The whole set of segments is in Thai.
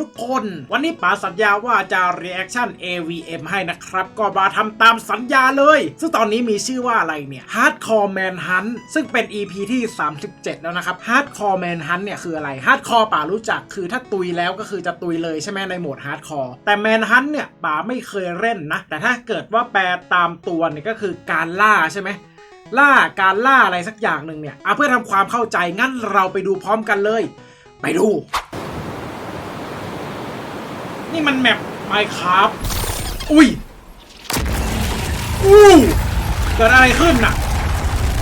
ทุกคน วันนี้ป๋าสัญญาว่าจะ reaction AVM ให้นะครับ ก็มาทำตามสัญญาเลย ซึ่งตอนนี้มีชื่อว่าอะไรเนี่ย Hardcore Manhunt ซึ่งเป็น EP ที่ 37 แล้วนะครับ Hardcore Manhunt เนี่ยคืออะไร Hardcore ป๋ารู้จักคือถ้าตุยแล้วก็คือจะตุยเลยใช่ไหมในโหมด Hardcore แต่ Manhunt เนี่ยป๋าไม่เคยเล่นนะ แต่ถ้าเกิดว่าแปลตามตัวเนี่ยก็คือการล่าใช่ไหมล่าการล่าอะไรสักอย่างหนึ่งเนี่ยอะเพื่อทำความเข้าใจงั้นเราไปดูพร้อมกันเลย ไปดู นี่มันแมปไมครับอุ้ยอู้เกิดอะไรขึ้นน่ะ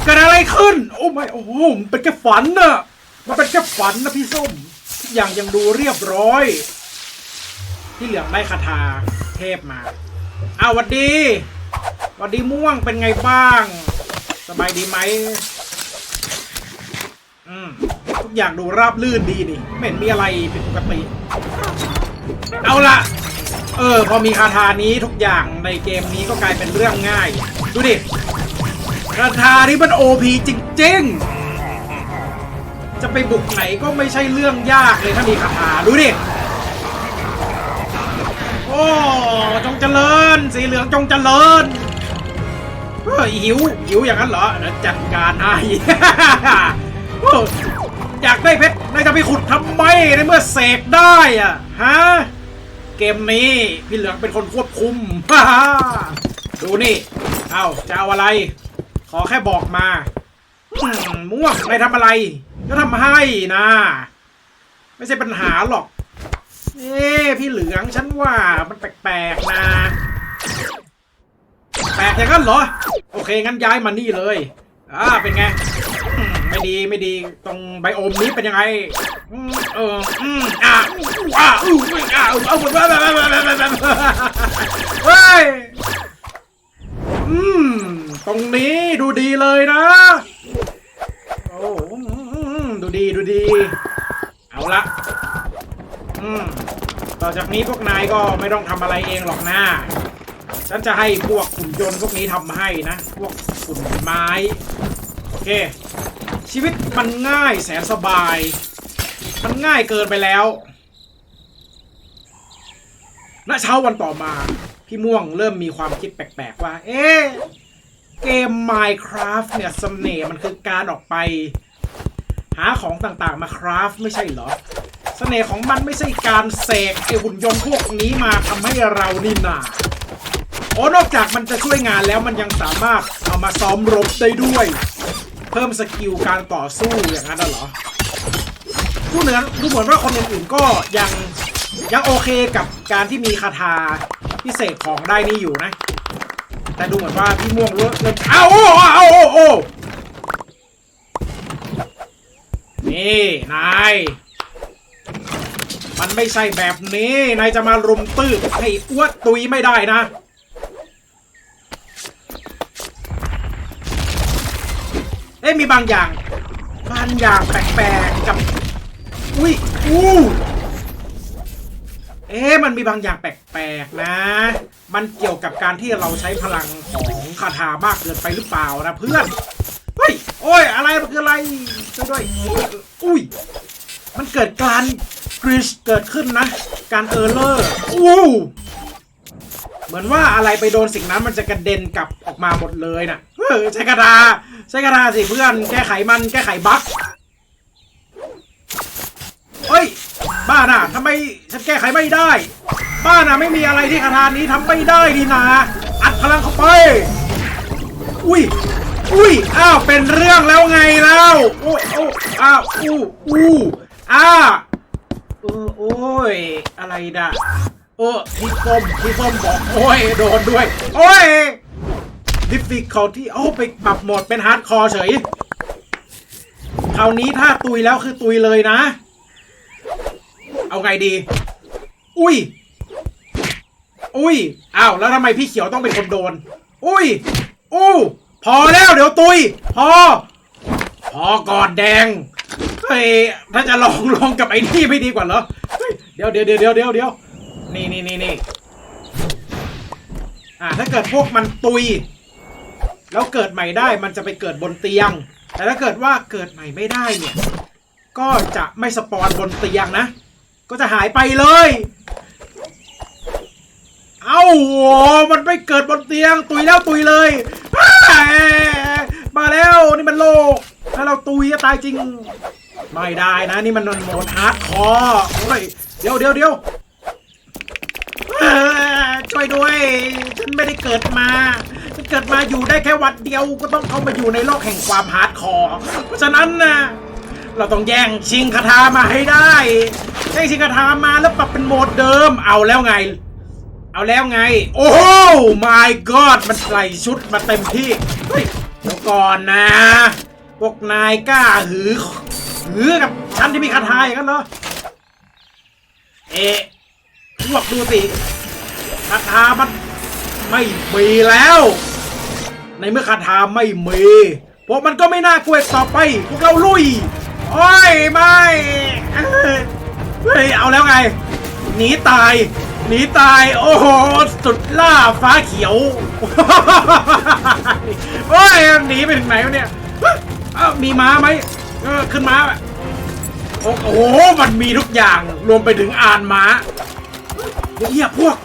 เกิดอะไรขึ้น โอ้ไม่โอ้โหมันเป็นแค่ฝันน่ะมันเป็นแค่ฝันนะพี่ส้มทุกอย่างยังดูเรียบร้อย ที่เหลืองได้คาถาเทพมาเอาวหวัดดีหวัดดีม่วงเป็นไงบ้าง สบายดีไหมอืมทุกอย่างดูราบลื่นดีนี่ไม่เห็นมีอะไรผิดปกติ เอาละเออ พอมีคาถานี้ทุกอย่างในเกมนี้ก็กลายเป็นเรื่องง่าย ดูดิ คาถานี้มันโอพีจริงๆ จะไปบุกไหนก็ไม่ใช่เรื่องยากเลยถ้ามีคาถา ดูดิ โอ้ จงเจริญ สีเหลืองจงเจริญเฮ้ยหิว หิวอย่างนั้นเหรอเดี๋ยวจัดการให้โอ้อยากได้เพชรนายจะไปขุดทำไมในเมื่อเสกได้อะฮะ เกมนี้พี่เหลืองเป็นคนควบคุมดูนี่ เอาจะเอาอะไร ขอแค่บอกมาม่วงนายทำอะไร ก็ทำให้นะ ไม่ใช่ปัญหาหรอก เอ้พี่เหลืองฉันว่ามันแปลกๆนะแปลกอย่างนั้นเหรอ โอเค งั้นย้ายมานี่เลย อ่า เป็นไง ไม่ดีไม่ดี ตรงไบโอมนี้เป็นยังไงอืมเอออืมอ่าอ่าอ อ่าอู้เอาหมดเฮ้ยอืมตรงนี้ดูดีเลยนะ โอ้ดูดีดูดี เอาละอืมต่อจากนี้พวกนายก็ไม่ต้องทำอะไรเองหรอกนะฉันจะให้พวกหุ่นยนต์พวกนี้ทำให้นะ พวกหุ่นไม้ โอเค ชีวิตมันง่ายแสนสบาย มันง่ายเกินไปแล้ว ณเช้าวันต่อมา พี่ม่วงเริ่มมีความคิดแปลกๆว่า เอ๊ะเกม Minecraft เนี่ยเสน่ห์มันคือการออกไป หาของต่างๆมาคราฟไม่ใช่เหรอเสน่ห์ของมันไม่ใช่การเสกไอหุ่นยนต์พวกนี้มาทำให้เรานี่นาโอ้นอกจากมันจะช่วยงานแล้วมันยังสามารถเอามาซ้อมรบได้ด้วย เพิ่มสกิลการต่อสู้อย่างนั้นเหรอดูเหมือดูเหมือนว่าคนอื่นๆก็ยัง ยังโอเคกับการที่มีคาถาพิเศษของได้นี่อยู่นะ แต่ดูเหมือนว่าพี่ม่วงเริ่มเอ้าโอ้อ้าโอ้โอ้นี่นาย มันไม่ใช่แบบนี้ นายจะมารุมตื้อให้อ้วดตุยไม่ได้นะเอ๊ะมีบางอย่างบางอย่างแปลกๆกับ อุ้ยอู้ เอ๊ะมันมีบางอย่างแปลกๆนะ มันเกี่ยวกับการที่เราใช้พลังของคาถามากเกินไปหรือเปล่านะเพื่อน เฮ้ย โอ้ย อะไร มันคืออะไรช่วยด้วย อุ้ย มันเกิดการกริชเกิดขึ้นนะ การเออร์เลอร์อู้เหมือนว่าอะไรไปโดนสิ่งนั้นมันจะกระเด็นกลับออกมาหมดเลยน่ะเออใช้กระดาใช้กระดาสิเพื่อน แก้ไขมัน แก้ไขบั๊กเฮ้ย บ้าน่ะทำไมฉันแก้ไขไม่ได้ บ้าน่ะไม่มีอะไรที่คาถานี้ทำไม่ได้ดีนะอัดพลังเข้าไป อุ้ย อุ้ย อ้าว เป็นเรื่องแล้วไงแล้วโอ้โอ้อ้าวอู้อู้อ้าเออโอ้ย อะไรด่ะเออพี่ส้มพี่ส้มบอกโอ้ย โดนด้วย โอ้ย difficulty โอ้ไปปรับโหมดเป็นฮาร์ดคอร์เฉยคราวนี้ถ้าตุยแล้วคือตุยเลยนะ เอาไงดี อุ้ย อุ้ย อ้าว แล้วทำไมพี่เขียวต้องเป็นคนโดน อุ้ย อู้ พอแล้วเดี๋ยวตุย พอ พอก่อนแดง เฮ้ย ถ้าจะลองลองกับไอ้นี่ไม่ดีกว่าเหรอเฮ้ยเดี๋ยวเดี๋ยวเดี๋ยวเดี๋ยวเดี๋ยวเดี๋ยวนี่นี่นี่นี่อ่า ถ้าเกิดพวกมันตุย แล้วเกิดใหม่ได้ มันจะไปเกิดบนเตียง แต่ถ้าเกิดว่าเกิดใหม่ไม่ได้เนี่ย ก็จะไม่สปอนบนเตียงนะ ก็จะหายไปเลย เอ้าโหมันไม่เกิดบนเตียง ตุยแล้วตุยเลยอ้ายมาแล้วนี่มันโลก ถ้าเราตุยจะตายจริง ไม่ได้นะนี่มันโหมดฮาร์ดคอร์โอ้ยเดี๋ยวเดี๋ยวเดี๋ยวเอ่อช่วยด้วย ฉันไม่ได้เกิดมาฉันเกิดมาอยู่ได้แค่วันเดียวก็ต้องเข้ามาอยู่ในโลกแห่งความฮาร์ดคอร์เพราะฉะนั้นนะ เราต้องแย่งชิงคาถามาให้ได้แย่งชิงคาถามาแล้วปรับเป็นโหมดเดิม เอาแล้วไง เอาแล้วไง โอ้โห my god มันใส่ชุดมาเต็มที่ เฮ้ยเดี๋ยวก่อนนะ พวกนายกล้าหือ หือกับฉันที่มีคาถาอย่างนั้นเหรอ เอ๊ะพวกดูสิคาถามันไม่มีแล้ว ในเมื่อคาถาไม่มีพวกมันก็ไม่น่ากลัวต่อไป พวกเราลุย โอ้ยไม่เฮ้ยเอาแล้วไงหนีตายหนีตายโอ้โหสุดล่าฟ้าเขียวโอ้ยหนีไปถึงไหนวะเนี่ยมีม้าไหมขึ้นม้าโอ้โหมันมีทุกอย่างรวมไปถึงอ่านม้าเฮียพวก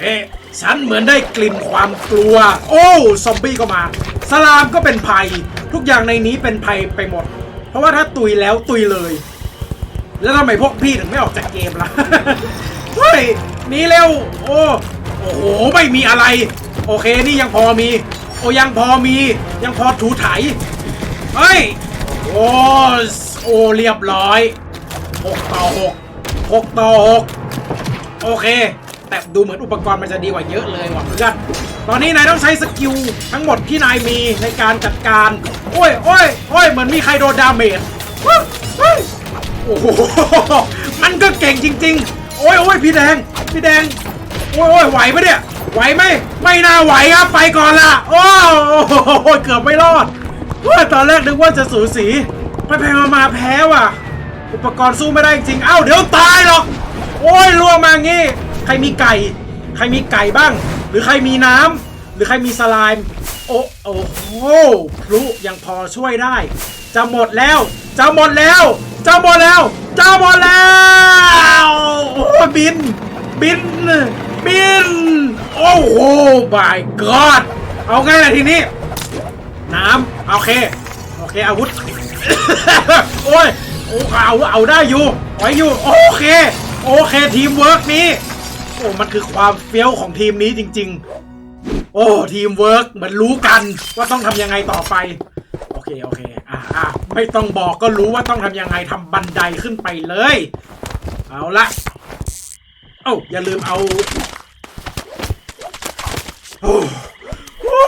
เอ๊ะฉันเหมือนได้กลิ่นความกลัว โอ้ซอมบี้ก็มา สลามก็เป็นภัย ทุกอย่างในนี้เป็นภัยไปหมด เพราะว่าถ้าตุยแล้วตุยเลย แล้วทำไมพวกพี่ถึงไม่ออกจากเกมล่ะ เฮ้ยหนีเร็ว โอ้โอ้โหไม่มีอะไร โอเคนี่ยังพอมี โอ้ยังพอมี ยังพอถูไถเฮ้ยโอ้โอ้เรียบร้อยหกต่อหกหกต่อหกโอเค แต่ดูเหมือนอุปกรณ์มันจะดีกว่าเยอะเลยว่ะเพื่อน ตอนนี้นายต้องใช้สกิลทั้งหมดที่นายมีในการจัดการ โอ้ยโอ้ยโอ้ยเหมือนมีใครโดนดาเมจเฮ้ยเฮ้ยโอ้โห มันก็เก่งจริง ๆ โอ้ยโอ้ยพี่แดง พี่แดง โอ้ยโอ้ยไหวปะเนี่ย ไหวไหม ไม่น่าไหวครับ ไปก่อนละโอ้โหเกือบไม่รอดเฮ้ยตอนแรกนึกว่าจะสูสีไปไปมามาแพ้ว่ะ อุปกรณ์สู้ไม่ได้จริง เอ้าเดี๋ยวตายหรอก โอ้ยล่วงมางี้ ใครมีไก่ ใครมีไก่บ้าง หรือใครมีน้ำหรือใครมีสไลม์โอ้โอ้โหพลุยังพอช่วยได้ จะหมดแล้ว จะหมดแล้ว จะหมดแล้ว จะหมดแล้วโอ้บิน บิน บิน โอ้โห my god เอาไงล่ะทีนี้ น้ำโอเค โอเค อาวุธ โอ้ยโอ้เอาเอาได้อยู่ไว้อยู่ โอเค โอเคทีมเวิร์กนี้ อ้มันคือความเฟี้ยวของทีมนี้จริง ๆ โอ้ทีมเวิร์กเหมือนรู้กันว่าต้องทำยังไงต่อไป โอเคโอเคอ่าอ่าไม่ต้องบอกก็รู้ว่าต้องทำยังไงทำบันไดขึ้นไปเลย เอาละเอ้าอย่าลืมเอาโอ้โอ้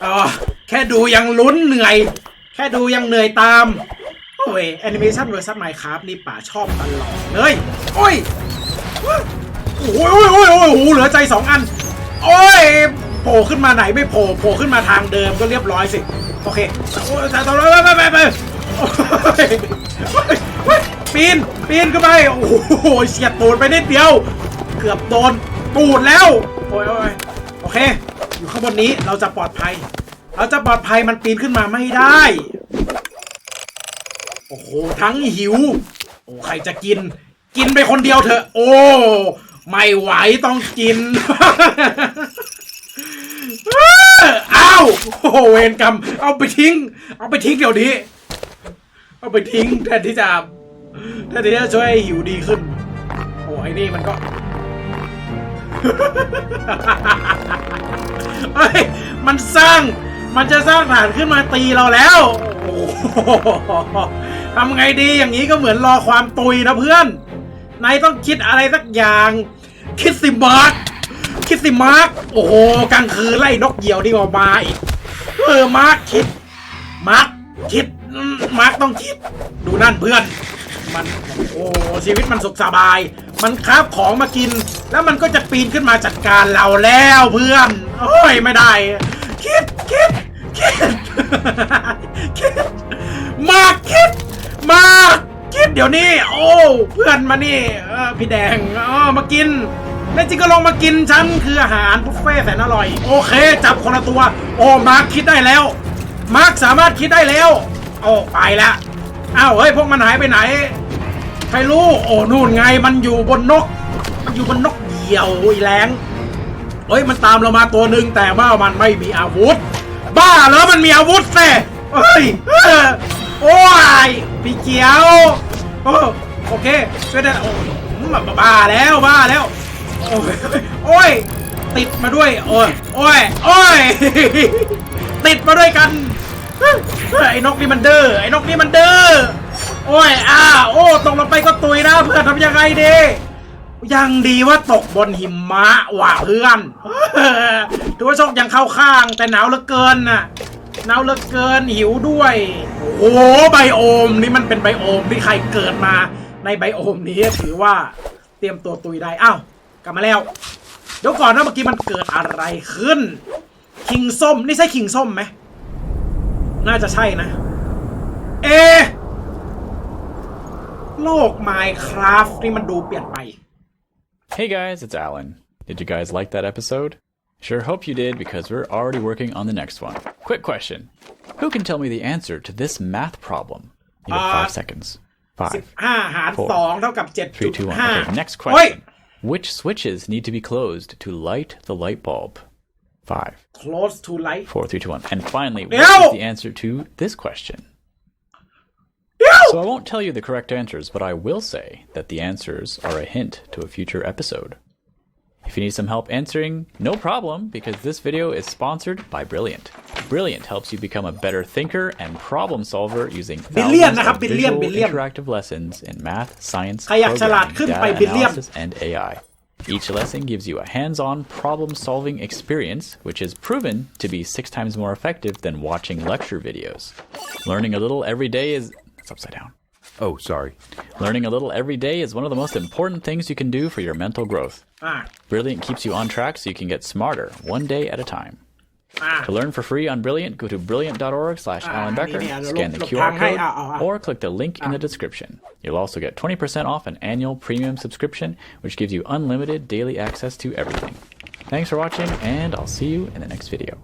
เอแค่ดูยังลุ้นเหนื่อย แค่ดูยังเหนื่อยตามโอ้ยแอนิเมชันเวอร์ซัสไมค์ครับนี่ป่าชอบตลอดเลย โอ้ย โอ้ยโอ้ยโอ้ยโอ้ยโอ้โหเหลือใจสองอัน โอ้ยโผล่ขึ้นมาไหนไม่โผล่โผล่ขึ้นมาทางเดิมก็เรียบร้อยสิ โอเคโอ้ยต่อไปไปไปไปปีนปีนขึ้นไปโอ้โหเฉียดตูดไปนิดเดียว เกือบโดนตูดแล้วโอ้ยโอ้ยโอเค อยู่ข้างบนนี้เราจะปลอดภัย เราจะปลอดภัยมันปีนขึ้นมาไม่ได้ โอ้โหทั้งหิว โอ้ใครจะกิน กินไปคนเดียวเถอะ โอ้ ไม่ไหวต้องกิน อ้าวโอ้เวรกรรม เอาไปทิ้ง เอาไปทิ้งเดี๋ยวนี้ เอาไปทิ้งแทนที่จะแทนที่จะช่วยหิวดีขึ้น โอ้ไอ้นี่มันก็เฮ้ยมันสร้าง มันจะสร้างฐานขึ้นมาตีเราแล้ว โอ้โหทำไงดีอย่างนี้ก็เหมือนรอความตุยนะเพื่อนนายต้องคิดอะไรสักอย่าง คิดสิมาร์กคิดสิมาร์กโอ้โหกลางคืนไล่นกเหยี่ยวดีกว่ามาอีกเออมาร์กคิด มาร์กคิด มาร์กต้องคิด ดูนั่นเพื่อน มันโอ้ชีวิตมันสุขสบาย มันคาบของมากิน แล้วมันก็จะปีนขึ้นมาจัดการเราแล้วเพื่อนโอ้ยไม่ได้ คิดคิดคิดคิดมาคิดมา คิดเดี๋ยวนี้ โอ้เพื่อนมานี่เออพี่แดงอ๋อมากินแน่จริงก็ลงมากินฉันคืออาหารบุฟเฟ่แสนอร่อย โอเค จับคนละตัว โอ้มาร์คคิดได้แล้ว มาร์คสามารถคิดได้แล้ว โอ้ไปละอ้าวเฮ้ยพวกมันหายไปไหนใครรู้โอ้นู่นไงมันอยู่บนนก มันอยู่บนนกเหยี่ยวอีแรงเฮ้ยมันตามเรามาตัวหนึ่งแต่ว่ามันไม่มีอาวุธ บ้าเหรอมันมีอาวุธแซ่เฮ้ย โอ้ยพี่เกียวโอ้โอเคช่วยได้โอ้ยบ้าแล้วบ้าแล้วโอ้ยโอ้ยติดมาด้วยโอ้ยโอ้ยโอ้ยติดมาด้วยกันไอ้นกนี่มันเดื้อไอ้นกนี่มันเดื้อโอ้ยอ้าโอ้ตกลงไปก็ตุยนะเพื่อนทำยังไงดียังดีว่าตกบนหิมะว่ะเพื่อนถือว่าโชคยังเข้าข้างแต่หนาวเหลือเกินน่ะ หนาวเหลือเกินหิวด้วย โอ้โหไบโอมนี่มันเป็นไบโอมที่ใครเกิดมาในไบโอมนี้ถือว่าเตรียมตัวตุยได้อ้าวกลับมาแล้ว เดี๋ยวก่อนนะเมื่อกี้มันเกิดอะไรขึ้น คิงส้มนี่ใช่คิงส้มไหมน่าจะใช่นะ เอ โลก Minecraft นี่มันดูเปลี่ยนไป Hey guys, it's Alan. Did you guys like that episode? Sure hope you did because we're already working on the next one. Quick question. Who can tell me the answer to this math problem? You have Uh, five seconds. Five, 5 หาร Four, 2 เท่ากับ three, two, one. 7.5 Okay, next เฮ้ย question. Which switches need to be closed to light the light bulb? Five, close to light four, three, two, one. And finally, what Ew! is the answer to this question? เดี๋ยว So I won't tell you the correct answers, but I will say that the answers are a hint to a future episode. If you need some help answering, no problem, because this video is sponsored by Brilliant. Brilliant helps you become a better thinker and problem solver using thousands of visual interactive lessons in math, science, programming, data analysis, and AI. Each lesson gives you a hands-on problem-solving experience, which is proven to be six times more effective than watching lecture videos. Learning a little every day is... It's upside down. Oh, sorry. Learning a little every day is one of the most important things you can do for your mental growth. Brilliant keeps you on track so you can get smarter, one day at a time. To learn for free on Brilliant, go to brilliant.org slash Alan Becker, scan the QR code, or click the link in the description. You'll also get 20% off an annual premium subscription, which gives you unlimited daily access to everything. Thanks for watching, and I'll see you in the next video.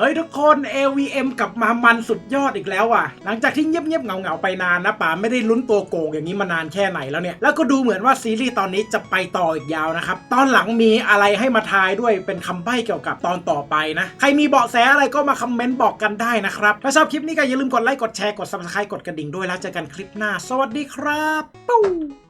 เฮ้ยทุกคน AVM กลับมามันสุดยอดอีกแล้วอะ หลังจากที่เงียบๆเหงาๆไปนานนะป๋าไม่ได้ลุ้นตัวโกงอย่างนี้มานานแค่ไหนแล้วเนี่ย แล้วก็ดูเหมือนว่าซีรีส์ตอนนี้จะไปต่ออีกยาวนะครับ ตอนหลังมีอะไรให้มาทายด้วยเป็นคำใบ้เกี่ยวกับตอนต่อไปนะ ใครมีเบาะแสอะไรก็มาคอมเมนต์บอกกันได้นะครับ ถ้าชอบคลิปนี้ก็อย่าลืมกดไลค์กดแชร์กด subscribe กดกระดิ่งด้วยแล้วเจอกันคลิปหน้า สวัสดีครับปู้